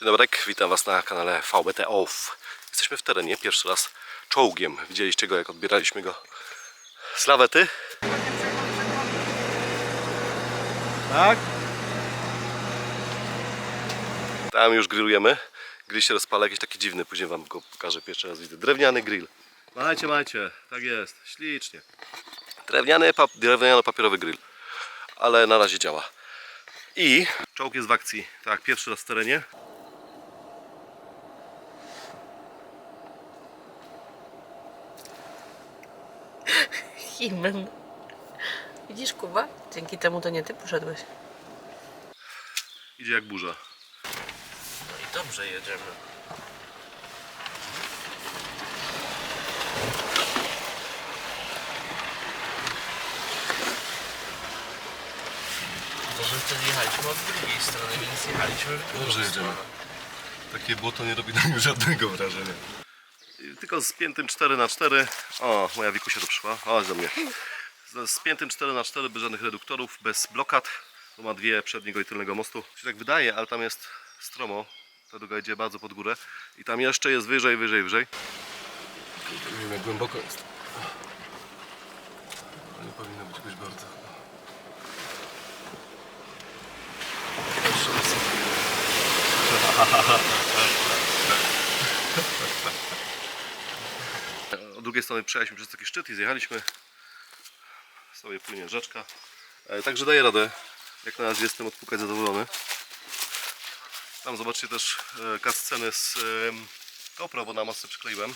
Dzień dobry, witam Was na kanale VBT Off. Jesteśmy w terenie, pierwszy raz czołgiem. Widzieliście go, jak odbieraliśmy go z lawety. Tak? Tam już grillujemy. Grill się rozpala jakiś taki dziwny, później Wam go pokażę pierwszy raz. Widzę drewniany grill. Majcie, majcie. Tak jest. Ślicznie. Drewniany, pap drewniano-papierowy grill. Ale na razie działa. I Czołg jest w akcji. Tak, pierwszy raz w terenie. Himen. Widzisz, Kuba? Dzięki temu to nie ty poszedłeś. Idzie jak burza. No i dobrze jedziemy. Bo my wtedy jechaliśmy od drugiej strony, więc jechaliśmy w drugą Dobrze jedziemy. stronę. Takie błoto nie robi na mnie żadnego wrażenia. Tylko z piętym 4x4. O, moja Wikusia tu przyszła. O, do mnie. Z, piętym 4x4 bez żadnych reduktorów, bez blokad. Bo ma dwie przedniego i tylnego mostu. Się tak wydaje, ale tam jest stromo. Ta droga idzie bardzo pod górę. I tam jeszcze jest wyżej, wyżej, wyżej. Nie wiem jak głęboko jest. Nie powinno być jakoś bardzo. Od drugiej strony przejechaliśmy przez taki szczyt i zjechaliśmy. Sobie płynie rzeczka. E, Także daję radę. Jak na razie jestem odpukać zadowolony. Tam zobaczcie też e, kascenę z GoPro, bo na masę przykleiłem.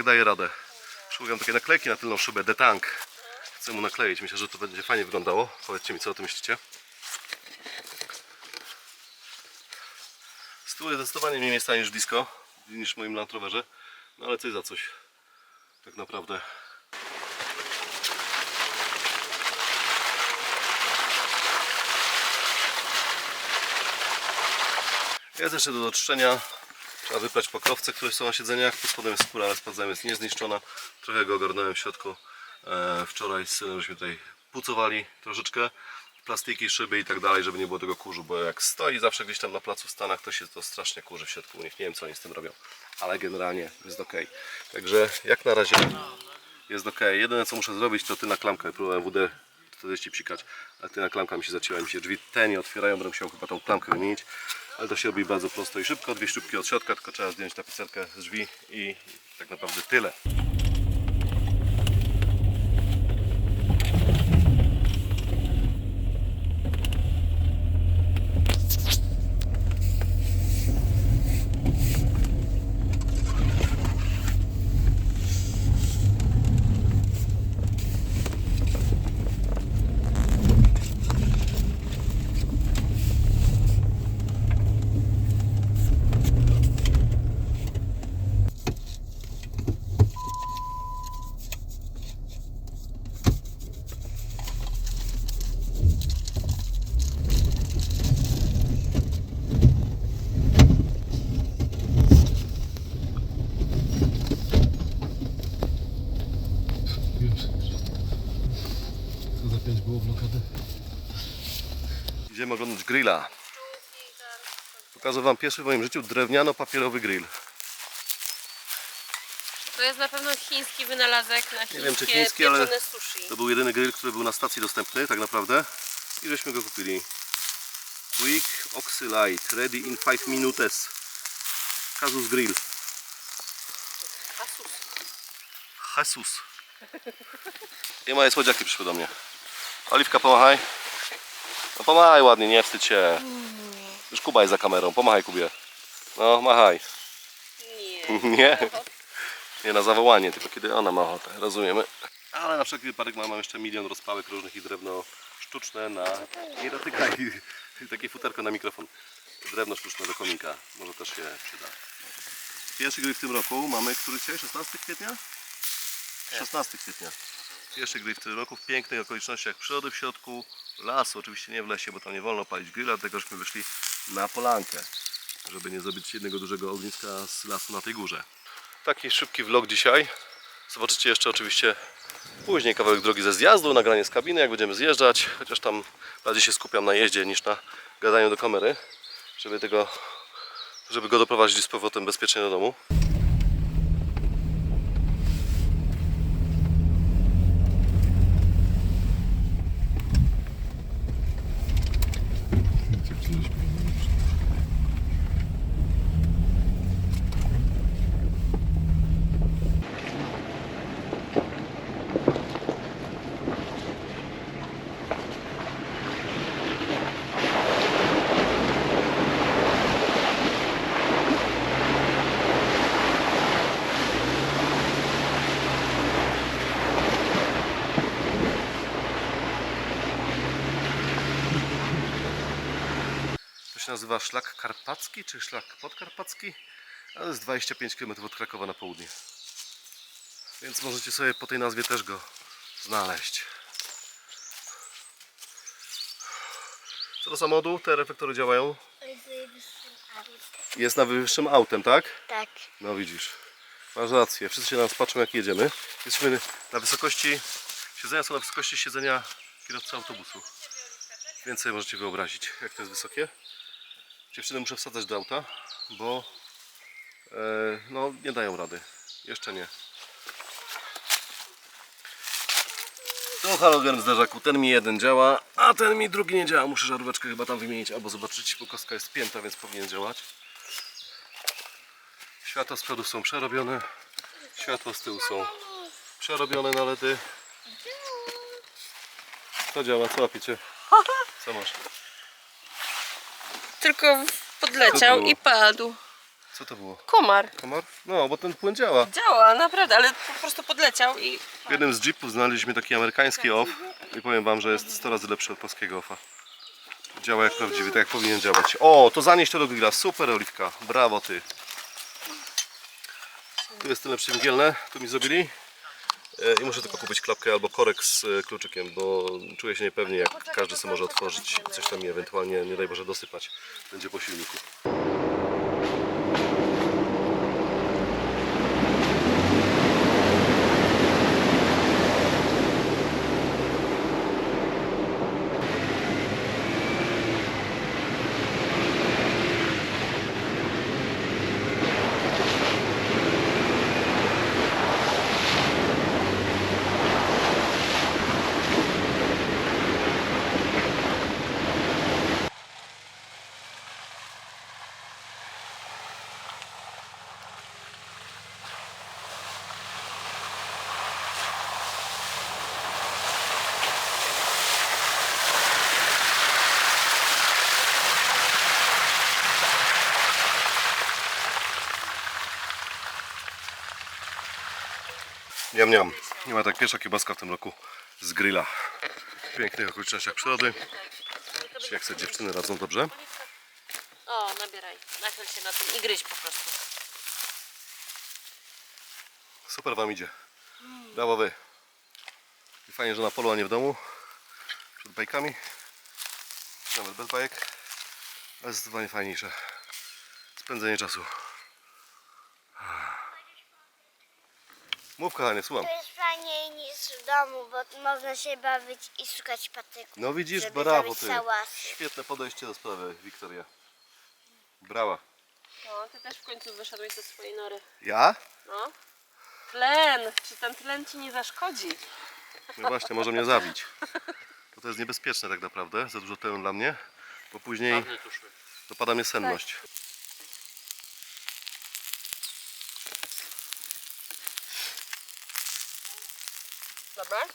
Chłopak daje radę. Szukam takie naklejki na tylną szybę, detank. Chcę mu nakleić, myślę, że to będzie fajnie wyglądało. Powiedzcie mi, co o tym myślicie. Tyłu jest zdecydowanie mniej miejsca niż blisko, niż w moim Land Roverze. No ale coś za coś. Tak naprawdę. Jest jeszcze do doczyszczenia. Trzeba wyprać pokrowce, które są na siedzeniach. Tu spodem jest skóra, ale sprawdzałem, jest niezniszczona. Trochę go ogarnąłem w środku. E, wczoraj z synem żeśmy tutaj pucowali troszeczkę. Plastiki, szyby i tak dalej, żeby nie było tego kurzu, bo jak stoi zawsze gdzieś tam na placu w Stanach, to się to strasznie kurzy w środku u nich. Nie wiem, co oni z tym robią, ale generalnie jest ok. Także jak na razie jest ok. Jedyne co muszę zrobić, to ty na klamkę. Próbowałem WD 40 psikać, ty na klamka mi się zacięła, mi się drzwi te nie otwierają, będę musiał chyba tą klamkę wymienić. Ale to się robi bardzo prosto i szybko. Dwie śrubki od środka, tylko trzeba zdjąć tapicerkę z drzwi i tak naprawdę tyle. Co za pięć było blokady? Idziemy oglądać grilla. Pokażę Wam pierwszy w moim życiu drewniano-papierowy grill. To jest na pewno chiński wynalazek na chińskie wiem, czy chiński, ale sushi. To był jedyny grill, który był na stacji dostępny tak naprawdę. I żeśmy go kupili. Quick Oxylite, ready in 5 minutes. Kazus Grill. Asus. Jesus. I moje słodziaki przyszły do mnie. Oliwka, pomachaj. No pomachaj ładnie, nie wstydź się. Już Kuba jest za kamerą, pomachaj Kubie. No, machaj. Nie. Nie. Nie na zawołanie, tylko kiedy ona ma ochotę, rozumiemy. Ale na wszelki wypadek mam jeszcze milion rozpałek różnych i drewno sztuczne na... Nie dotykaj, takie futerko na mikrofon. Drewno sztuczne do komika, może też się przyda. Pierwszy gry w tym roku mamy, który dzisiaj? 16 kwietnia? 16 kwietnia. Pierwszy gry w tym roku w pięknych okolicznościach przyrody w środku lasu, oczywiście nie w lesie, bo tam nie wolno palić grilla, dlatego żeśmy wyszli na polankę, żeby nie zrobić jednego dużego ogniska z lasu na tej górze. Taki szybki vlog dzisiaj. Zobaczycie jeszcze oczywiście później kawałek drogi ze zjazdu, nagranie z kabiny, jak będziemy zjeżdżać, chociaż tam bardziej się skupiam na jeździe niż na gadaniu do kamery, żeby tego, żeby go doprowadzić z powrotem bezpiecznie do domu. Dziewczyny się nazywa szlak karpacki czy szlak podkarpacki? Ale jest 25 km od Krakowa na południe. Więc możecie sobie po tej nazwie też go znaleźć. Co do samochodu, te reflektory działają. Jest na wyższym autem, tak? Tak. No widzisz, masz rację. Wszyscy się na nas patrzą jak jedziemy. Jesteśmy na wysokości, siedzenia są na wysokości siedzenia kierowcy autobusu. Więc sobie możecie wyobrazić jak to jest wysokie. Dziewczyny muszę wsadzać do auta, bo e, no nie dają rady. Jeszcze nie. To halogen zderzaku. Ten mi jeden działa, a ten mi drugi nie działa. Muszę żaróweczkę chyba tam wymienić albo zobaczyć, bo kostka jest spięta, więc powinien działać. Światła z przodu są przerobione. Światła z tyłu są przerobione na LEDy. Co działa? Co łapiecie? Co masz? Tylko podleciał i padł. Co to było? Komar. Komar? No, bo ten płyn działa. Działa, naprawdę, ale po prostu podleciał i... W jednym z jeepów znaleźliśmy taki amerykański off i powiem wam, że jest 100 razy lepszy od polskiego offa. Działa jak prawdziwy, tak jak powinien działać. O, to zanieś to do grilla. Super Oliwka. Brawo ty. Tu jest tyle przymgielne, tu mi zrobili. E, I muszę tylko kupić klapkę albo korek z e, kluczykiem, bo czuję się niepewnie jak każdy sobie może otworzyć i coś tam ewentualnie, nie daj Boże, dosypać. Będzie po silniku. Niam, niam. Nie ma tak pierwsza kiełbaska w tym roku z grilla. W pięknych okolicznościach przyrody. Czy jak sobie dziewczyny radzą dobrze? O, nabieraj. Nachyl się na tym i gryź po prostu. Super wam idzie. Brawo wy. I fajnie, że na polu, a nie w domu. Przed bajkami. Nawet bez bajek. Ale zdecydowanie fajniejsze. Spędzenie czasu. Mów kochanie, słucham. To jest fajniej niż w domu, bo można się bawić i szukać patyków. No widzisz, żeby brawo zrobić ty. sałasy. Świetne podejście do sprawy, Wiktoria. Brała. No, ty też w końcu wyszedłeś ze swojej nory. Ja? No. Tlen! Czy ten tlen ci nie zaszkodzi? No właśnie, może mnie zabić. To, to jest niebezpieczne tak naprawdę, za dużo tlenu dla mnie, bo później dopada mnie senność. Dobra?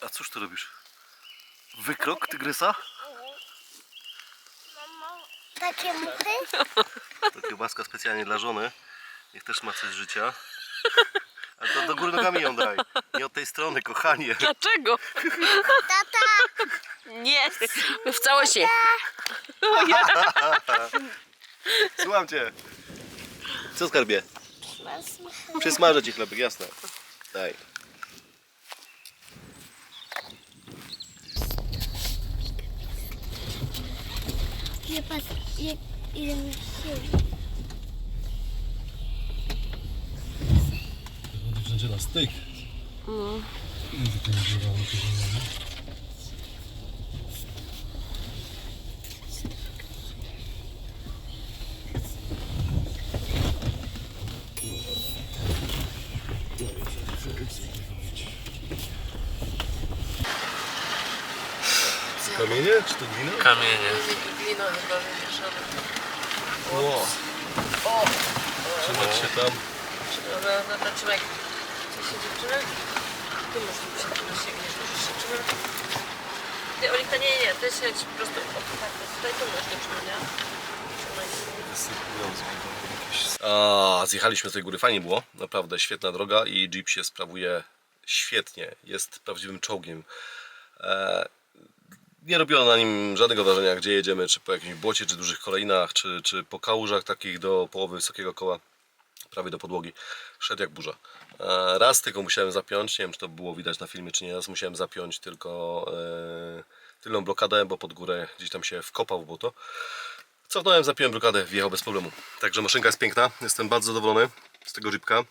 A cóż ty robisz? Wykrok tygrysa? Takie muchy? To kiełbaska specjalnie dla żony. Niech też ma coś z życia. Ale to do góry nogami ją daj. Nie od tej strony, kochanie. Dlaczego? Tata, Nie, w całości. Słucham cię. Co skarbie? Przysmażę ci chlebek, jasne. Daj. Nie jak, ile mi siedzi. Wychodzi wszędzie na styk. I tylko nie wzywało się zielone. Kamienie czy to glina? Kamienie. Glina chyba wymieszana. Ło. O, Trzymać się tam. dobra, dobra, trzymaj. Co się dziewczyny? Ty możesz mi się tu sięgniesz, możesz się trzymać. Ty, Olika, nie, nie, ty siedź po prostu o, tak, tutaj tu masz dziewczyny, nie? Trzymaj. A, zjechaliśmy z tej góry, fajnie było, naprawdę świetna droga i Jeep się sprawuje świetnie, jest prawdziwym czołgiem. E, nie robiło na nim żadnego wrażenia, gdzie jedziemy, czy po jakimś błocie, czy dużych kolejnach, czy, czy po kałużach takich do połowy wysokiego koła, prawie do podłogi. Szedł jak burza. E, raz tylko musiałem zapiąć, nie wiem czy to było widać na filmie, czy nie, raz musiałem zapiąć tylko e, tylną blokadę, bo pod górę gdzieś tam się wkopał w błoto. Cofnąłem, zapiąłem blokadę, wjechał bez problemu. Także maszynka jest piękna, jestem bardzo zadowolony z tego Jeepka.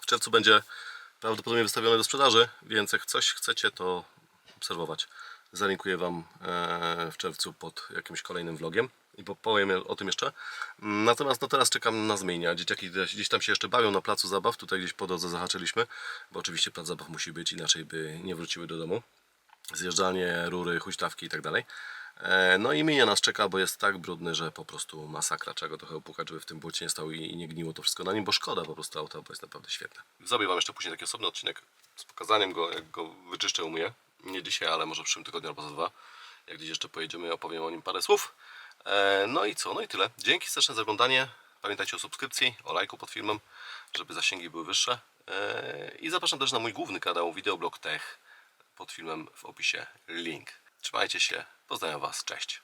W czerwcu będzie prawdopodobnie wystawiony do sprzedaży, więc jak coś chcecie, to obserwować. Zalinkuję Wam e, w czerwcu pod jakimś kolejnym vlogiem i po- powiem o tym jeszcze. Natomiast no teraz czekam na zmienia. Dzieciaki gdzieś tam się jeszcze bawią na placu zabaw, tutaj gdzieś po drodze zahaczyliśmy, bo oczywiście plac zabaw musi być, inaczej by nie wróciły do domu zjeżdżanie, rury, huśtawki i tak dalej. E, No i minie nas czeka, bo jest tak brudny, że po prostu masakra. Trzeba go trochę opłukać, żeby w tym błocie nie stał i nie gniło to wszystko na nim, bo szkoda po prostu auta, bo jest naprawdę świetne. Zrobię Wam jeszcze później taki osobny odcinek z pokazaniem go, jak go wyczyszczę, umyję. Nie dzisiaj, ale może w przyszłym tygodniu albo za dwa. Jak gdzieś jeszcze pojedziemy, opowiem o nim parę słów. E, No i co? No i tyle. Dzięki serdecznie za oglądanie. Pamiętajcie o subskrypcji, o lajku pod filmem, żeby zasięgi były wyższe. E, I zapraszam też na mój główny kanał Videoblog Tech pod filmem w opisie link. Trzymajcie się, pozdrawiam Was, cześć.